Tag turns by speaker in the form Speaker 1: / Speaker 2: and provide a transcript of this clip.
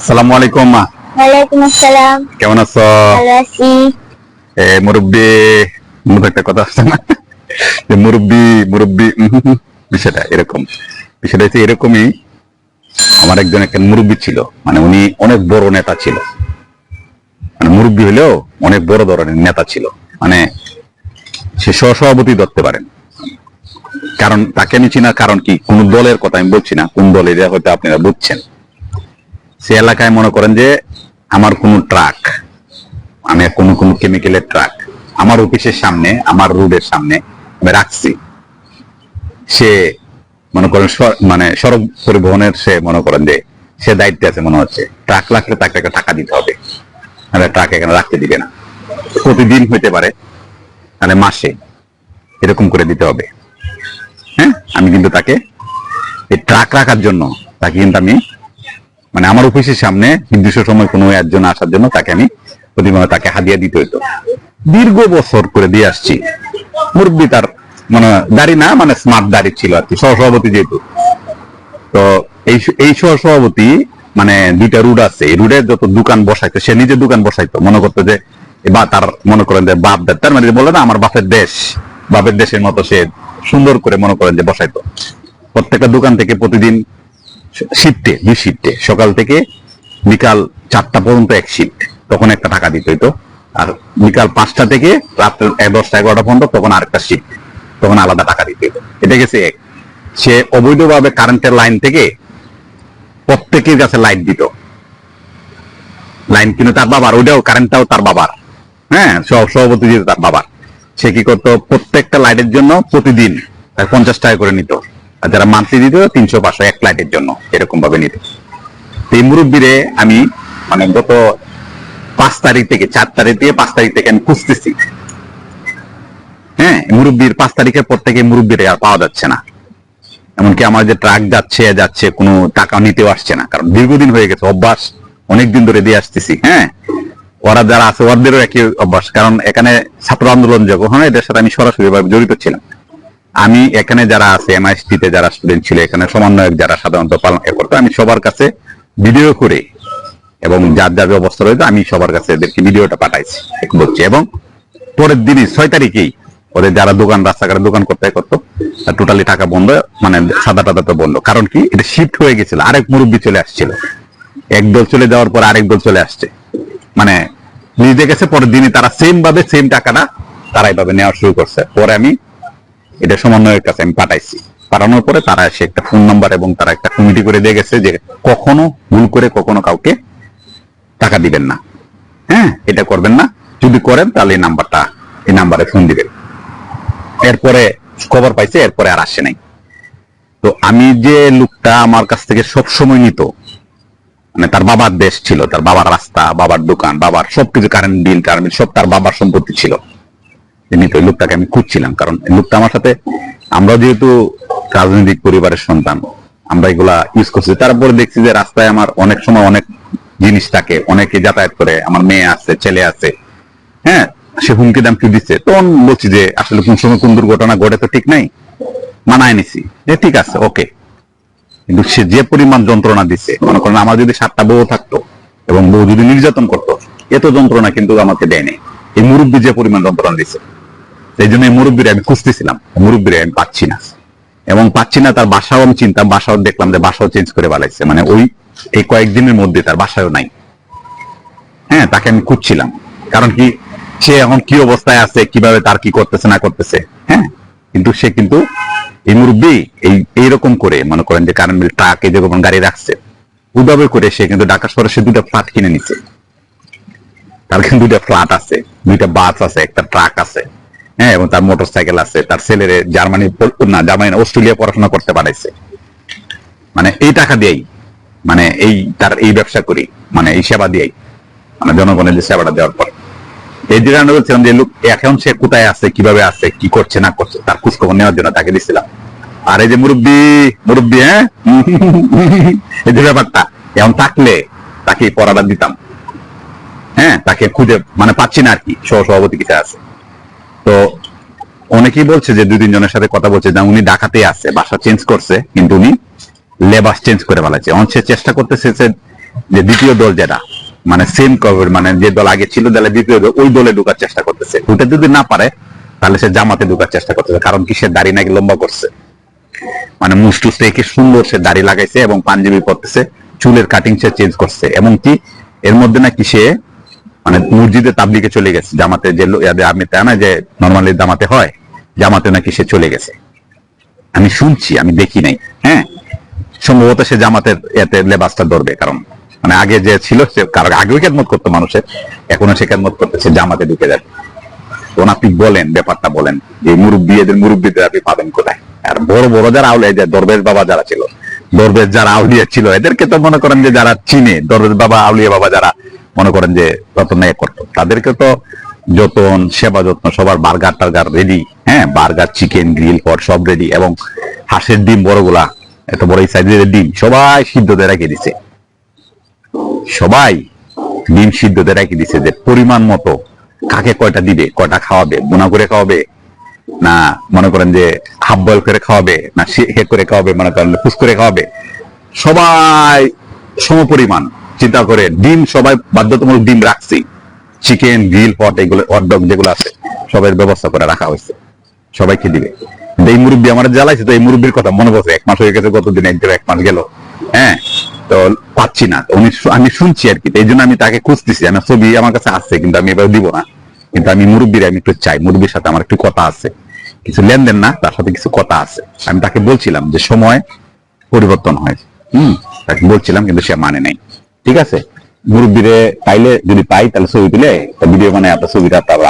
Speaker 1: সালামু আলাইকুম মা।
Speaker 2: ওয়ালাইকুম আসসালাম।
Speaker 1: কেমন আছো?
Speaker 2: ভালো আছি।
Speaker 1: এ মুরব্বী মতো একটা কথা আছে না? যে মুরব্বী মুরব্বী বিষয়টা এরকম। বিষয়টা হচ্ছে এরকমই। আমার একজন একটা মুরব্বী ছিল। মানে উনি অনেক বড় নেতা ছিল। মানে মুরব্বী হলেও অনেক বড় ধরনের নেতা ছিল। মানে সে সহসভাপতি ধরতে পারেন। কারণ তাকে আমি চিনার কারণ কি? কোন দলের কথা আমি বলছি না। কোন দলের হয়তো আপনারা বুঝছেন। সে এলাকায় মনে করেন যে আমার কোন ট্রাক, আমি কোন কোন কেমিক্যালের ট্রাক, আমার অফিসের সামনে, আমার রোডের সামনে আমি রাখছি। সে মনে করেন মানে সড়ক পরিবহনের সে মনে করেন যে সে দায়িত্বে আছে মনে হচ্ছে। ট্রাক রাখলে তাকে একটা টাকা দিতে হবে তাহলে ট্রাক এখানে রাখতে দিবে না। প্রতিদিন হইতে পারে, তাহলে মাসে এরকম করে দিতে হবে। হ্যাঁ আমি কিন্তু তাকে এই ট্রাক রাখার জন্য তাকে কিন্তু আমি মানে আমার অফিসের সামনে নির্দিষ্ট সময় কোনো একজন আসার জন্য তাকে আমি প্রতিমাহে তাকে হাদিয়া দিতে হইতো। দীর্ঘ বছর করে দিয়ে আসছি। মুরব্বী তার মানে দাড়ি না মানে স্মার্ট দাড়ি ছিল আর কি, সহসভাপতি যেহেতু। তো এই এই সহসভাপতি মানে দুইটা রুট আছে। এই রুটে যত দোকান বসাইতো, সে নিজে দোকান বসাইতো। মনে করতো যে, বা তার মনে করেন যে বাপ তার মানে বলে না, আমার বাপের দেশ। বাপের দেশের মতো সে সুন্দর করে মনে করেন যে বসাইতো। প্রত্যেকটা দোকান থেকে প্রতিদিন শিফটে দুই শিফটে সকাল থেকে বিকাল চারটা পর্যন্ত এক শিফট তখন একটা টাকা দিতে হইতো। আর বিকাল পাঁচটা থেকে রাত্রে এক দশটা এগারোটা পর্যন্ত তখন আরেকটা শিফট তখন আলাদা টাকা দিতে হইতো। এটা গেছে এক। সে অবৈধভাবে কারেন্টের লাইন থেকে প্রত্যেকের কাছে লাইট দিত। লাইন কিনে তার বাবার, ওইটাও কারেন্টটাও তার বাবার। হ্যাঁ সব সভাপতি তার বাবার। সে কি করতো? প্রত্যেকটা লাইটের জন্য প্রতিদিন পঞ্চাশ টাকা করে নিত। আর যারা মান্থলি দিত তিনশো পাঁচশো এক লাইটের জন্য এরকম ভাবে নিত। এই মুরব্বীরে আমি মানে গত পাঁচ তারিখ থেকে, চার তারিখ থেকে পাঁচ তারিখ থেকে আমি খুঁজতেছি। হ্যাঁ মুরব্বীর পাঁচ তারিখের পর থেকে মুরব্বীরে আর পাওয়া যাচ্ছে না। এমনকি আমার যে ট্রাক যাচ্ছে যাচ্ছে, কোনো টাকা নিতেও আসছে না। কারণ দীর্ঘদিন হয়ে গেছে, অভ্যাস অনেকদিন ধরে দিয়ে আসতেছি হ্যাঁ। ওরা যারা আছে, ওদেরও একই অভ্যাস। কারণ এখানে ছাত্র আন্দোলন যখন এদের সাথে আমি সরাসরি জড়িত ছিলাম। আমি এখানে যারা আছে এমআইএসটি তে যারা স্টুডেন্ট ছিল, এখানে সমন্বয়ক যারা সাধারণত পালন করতো, আমি সবার কাছে ভিডিও করে এবং যার যার অবস্থা রয়েছে, আমি সবার কাছে এদেরকে ভিডিওটা পাঠাইছি বলছি এবং পরের দিনই, ছয় তারিখেই ওদের যারা দোকান, রাস্তাঘাটে দোকান করতে করতো টোটালি টাকা বন্ধ মানে সাদা টাদা তো বন্ধ। কারণ কি? এটা শিফট হয়ে গেছিল, আরেক মুরব্বী চলে আসছিল। এক দল চলে যাওয়ার পর আরেক দল চলে আসছে। মানে নিজে গেছে পরের দিনই তারা সেম ভাবে সেম টাকাটা তারা এইভাবে নেওয়া শুরু করছে। পরে আমি এটা সমন্বয়ের কাছে আমি পাঠাইছি। পাঠানোর পরে তারা এসে একটা ফোন নাম্বার এবং তারা একটা কমিটি করে দিয়ে গেছে যে কখনো ভুল করে কখনো কাউকে টাকা দিবেন না। হ্যাঁ এটা করবেন না। যদি করেন তাহলে এই নাম্বারটা এই নাম্বারে ফোন দিবেন। এরপরে খবর পাইছে, এরপরে আর আসে নাই। তো আমি যে লোকটা আমার কাছ থেকে সব সময় নিত মানে তার বাবার দেশ ছিল, তার বাবার রাস্তা, বাবার দোকান, বাবার সবকিছু কারেন্ট বিল কারেন্ট বিল সব তার বাবার সম্পত্তি ছিল। নিত লোকটাকে আমি খুঁজছিলাম, কারণ লোকটা আমার সাথে, আমরা যেহেতু রাজনৈতিক পরিবারের সন্তান, আমরা এগুলা ইউজ করছি। তারপরে দেখছি যে রাস্তায় আমার অনেক সময় অনেক জিনিস থাকে, অনেকে যাতায়াত করে, আমার মেয়ে আছে, ছেলে আছে হ্যাঁ সে হুমকি দামকি দিচ্ছে। তখন বলছি যে, আসলে কোন সময় কোন দুর্ঘটনা ঘটে তো ঠিক নাই, মানায় নিছি। যে ঠিক আছে, ওকে। কিন্তু সে যে পরিমাণ যন্ত্রণা দিচ্ছে, মনে করেন আমার যদি সাতটা বউ থাকতো এবং বউ যদি নির্যাতন করতো এত যন্ত্রণা কিন্তু আমাকে দেয়নি। এই মুরব্বী যে পরিমাণ যন্ত্রণা দিচ্ছে সেই জন্য এই মুরব্বীরে আমি খুঁজতেছিলাম, মুরব্বীরে আমি পাচ্ছি না। এবং পাচ্ছি না তার বাসাও আমি চিন্তা বাসাও দেখলাম যে বাসাও চেঞ্জ করে বালাইছে মানে ওই, এই কয়েকদিনের মধ্যে তার বাসাও নাই। হ্যাঁ তাকে আমি খুঁজছিলাম। কারণ কি, সে এখন কি অবস্থায় আছে, কীভাবে তার কি করতেছে, না করতেছে হ্যাঁ? কিন্তু সে কিন্তু এই মুরব্বী, এই, এইরকম করে, মনে করেন যে বিল ট্রাকে যেরকম গাড়ি রাখছে, ওইভাবে করে সে কিন্তু ঢাকা শহরে সে দুটা ফ্ল্যাট কিনে নিছে। তার কিন্তু দুইটা ফ্ল্যাট আছে, দুইটা বাস আছে, একটা ট্রাক আছে হ্যাঁ এবং তার মোটর সাইকেল আছে। তার ছেলের জার্মানি, না, জার্মানি অস্ট্রেলিয়া পড়াশোনা করতে পারাইছে। মানে এই টাকা দিয়েই মানে এই তার এই ব্যবসা করি মানে এই সেবা দিয়েই মানে জনগণের সেবাটা দেওয়ার পর। এই যে কারণে বলছিলাম যে, লোক, এখন সে কোথায় আছে, কীভাবে আছে, কি করছে, না করছে, তার খোঁজ খবর নেওয়ার জন্য তাকে দিছিলাম। আর এই যে মুরব্বী মুরব্বী হ্যাঁ? এই যে ব্যাপারটা, এখন থাকলে তাকে পড়াটা দিতাম। হ্যাঁ তাকে খুঁজে মানে পাচ্ছি না আর কি সহ সভাপতি কিছু আছে। তো অনেকেই বলছে যে দুই, তিনজনের সাথে কথা বলছে যে উনি ঢাকাতে আছে, বাসা চেঞ্জ করছে, কিন্তু উনি লেবাস চেঞ্জ করে ফেলাচ্ছে এখন সে চেষ্টা করতেছে যে দ্বিতীয় দল যেটা মানে সেম কভার মানে যে দল আগে ছিল দলে দ্বিতীয় দল, ওই দলে ঢোকার চেষ্টা করতেছে। ওটা যদি না পারে, তাহলে সে জামাতে ঢোকার চেষ্টা করতেছে, কারণ কি সে দাড়ি নাকি লম্বা করছে। মানে মুস্টুস থেকে সুন্দর সে দাড়ি লাগাইছে এবং পাঞ্জাবি পরতেছে, চুলের কাটিং সে চেঞ্জ করছে। এবং কি এর মধ্যে নাকি সে মানে মসজিদে তাবলিকে চলে গেছে। জামাতে যে আমি তা না, যে নর্মালি জামাতে হয়, জামাতে নাকি সে চলে গেছে। আমি শুনছি, আমি দেখি নাই। হ্যাঁ? সম্ভবত সে জামাতের এতে লেবাসটা ধরবে, কারণ মানে আগে যে ছিল, সে কারণ আগেও খেদমত করতো মানুষের, এখনও সে খেদমত করতেছে জামাতে ঢুকে যাবে তো আপনি বলেন, ব্যাপারটা বলেন, যে মুরব্বী, এদের মুরব্বীদের আপনি পাবেন কোথায়? আর বড় বড় যারা আউলিয়া যে দরবেশ বাবা যারা ছিল, দরবেশ যারা আউলিয়া ছিল, এদেরকে তো মনে করেন যে যারা চিনে, দরবেশ বাবা, আউলিয়া বাবা যারা মনে করেন যে যত্ন এ করতো। তাদেরকে তো যতন, সেবা যত্ন, সবার বার্গার টার্গার রেডি হ্যাঁ? বার্গার চিকেন গ্রিল পট সব রেডি এবং হাঁসের ডিম, বড়গুলা, এত বড় সাইজের ডিম সবাই সিদ্ধ দিয়ে রেখে দিছে। সবাই ডিম সিদ্ধ দিয়ে রেখে দিছে যে পরিমাণ মতো কাকে কয়টা দিবে, কয়টা খাওয়াবে বোনা করে খাওয়াবে, না মনে করেন যে হাফ বয়েল করে খাওয়াবে, না হে করে খাওয়াবে, মনে করেন ফুস করে খাওয়াবে। সবাই সম সমপরিমাণ। চিন্তা করে ডিম সবাই বাধ্যতামূলক ডিম রাখছি। চিকেন গ্রিল পট এগুলো হটডগ যেগুলো আছে, সবাই ব্যবস্থা করে রাখা হয়েছে। সবাইকে দিবে। এই মুরব্বী আমার জ্বালাইছে তো, এই মুরব্বীর কথা মনে পড়ছে, এক মাস হয়ে গেছে কতদিন এক এক মাস গেল। হ্যাঁ তো পাচ্ছি না। উনি আমি শুনছি আর কি এই জন্য আমি তাকে খুঁজতেছি আমার ছবি আমার কাছে আসছে কিন্তু আমি এবার দিব না। কিন্তু আমি মুরব্বীর, আমি একটু চাই, মুরব্বীর সাথে আমার একটু কথা আছে। কিছু লেনদেন না, তার সাথে কিছু কথা আছে। আমি তাকে বলছিলাম যে সময় পরিবর্তন হয়। হম, তাকে বলছিলাম, কিন্তু সে মানে নাই। ঠিক আছে? মুরব্বীরে পাইলে যদি পাই তাহলে ছবি তুলে ভিডিও মানে আপনার ছবিটা তারপর